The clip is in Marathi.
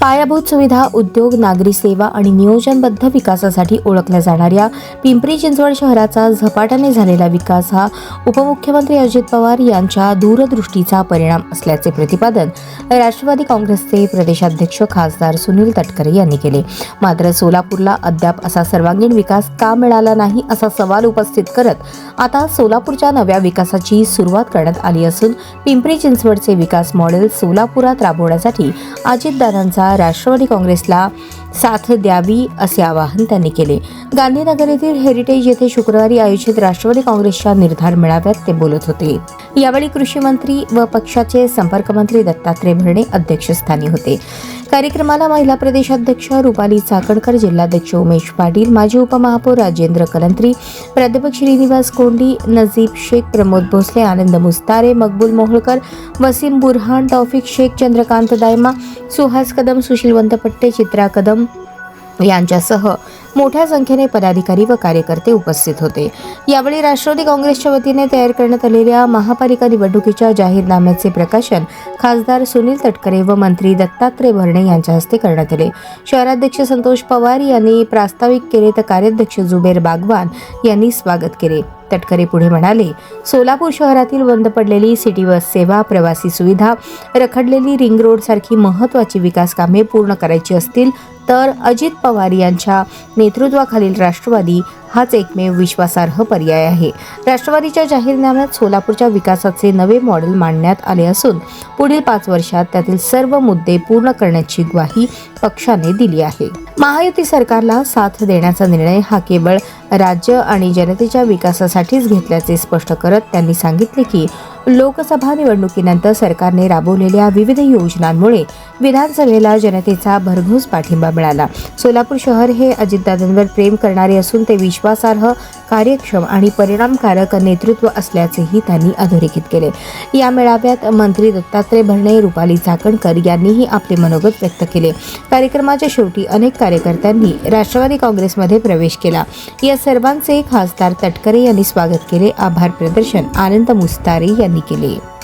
पायाभूत सुविधा उद्योग नागरी सेवा आणि नियोजनबद्ध विकासासाठी ओळखल्या जाणाऱ्या पिंपरी चिंचवड शहराचा झपाट्याने झालेला विकास हा उपमुख्यमंत्री अजित पवार यांच्या दूरदृष्टीचा परिणाम असल्याचे प्रतिपादन राष्ट्रवादी काँग्रेसचे प्रदेशाध्यक्ष खासदार सुनील तटकरे यांनी केले. मात्र सोलापूरला अद्याप असा सर्वांगीण विकास का मिळाला नाही असा सवाल उपस्थित करत आता सोलापूरच्या नव्या विकासाची सुरुवात करण्यात आली असून पिंपरी चिंचवडचे विकास मॉडेल सोलापुरात राबवण्यासाठी अजितदादांचा राष्ट्रवादी काँग्रेसला साथ द्यावी असे आवाहन त्यांनी केले. गांधीनगर येथील हेरिटेज येथे शुक्रवारी आयोजित राष्ट्रवादी काँग्रेसच्या निर्धार मेळाव्यात ते बोलत होते. यावेळी कृषी मंत्री व पक्षाचे संपर्क मंत्री दत्तात्रय भरणे अध्यक्षस्थानी होते. कार्यक्रमाला महिला प्रदेशाध्यक्ष रुपाली चाकणकर जिल्हाध्यक्ष उमेश पाटील माजी उपमहापौर राजेंद्र कलंत्री प्राध्यापक श्रीनिवास कोंडी नजीब शेख प्रमोद भोसले आनंद मुस्तारे मकबूल मोहोळकर वसीम बुरहान तौफिक शेख चंद्रकांत दायमा सुहास कदम सुशीलवंत पट्टे चित्रा कदम यांच्यासह मोठ्या संख्येने पदाधिकारी व कार्यकर्ते उपस्थित होते. यावेळी राष्ट्रवादी काँग्रेसच्या वतीने तयार करण्यात आलेल्या महापालिका निवडणुकीच्या जाहीरनाम्याचे प्रकाशन खासदार सुनील तटकरे व मंत्री दत्तात्रय भरणे यांच्या हस्ते करण्यात आले. शहराध्यक्ष संतोष पवार यांनी प्रास्ताविक केले तर कार्याध्यक्ष जुबेर बागवान यांनी स्वागत केले. तटकरे पुढे म्हणाले सोलापूर शहरातील बंद पडलेली सिटी बस सेवा प्रवासी सुविधा रखडलेली रिंग रोड सारखी महत्त्वाची विकास कामे पूर्ण करायची असतील तर अजित पवार यांच्या नेतृत्वाखालील राष्ट्रवादी हाच एकमेव विश्वासार्ह पर्याय आहे. राष्ट्रवादीच्या जाहीरनाम्यात सोलापूरच्या विकासाचे नवे मॉडेल मांडण्यात आले असून पुढील पाच वर्षात त्यातील सर्व मुद्दे पूर्ण करण्याची ग्वाही पक्षाने दिली आहे. महायुती सरकारला साथ देण्याचा निर्णय हा केवळ राज्य आणि जनतेच्या विकासासाठीच घेतल्याचे स्पष्ट करत त्यांनी सांगितले की लोकसभा निवडणुकीनंतर सरकारने राबवलेल्या विविध योजनांमुळे विधानसभेला जनतेचा भरघोस पाठिंबा मिळाला. सोलापूर शहर हे अजितदादांवर प्रेम करणारे असून ते विश्वासार्ह कार्यक्षम आणि परिणामकारक नेतृत्व असल्याचेही त्यांनी अधोरेखित केले. या मेळाव्यात मंत्री दत्तात्रय भरणे रुपाली चाकणकर यांनीही आपले मनोगत व्यक्त केले. कार्यक्रमाच्या शेवटी अनेक कार्यकर्त्यांनी राष्ट्रवादी काँग्रेसमध्ये प्रवेश केला. या सर्वांचे खासदार तटकरे यांनी स्वागत केले. आभार प्रदर्शन आनंद मुस्तारे यांनी केले.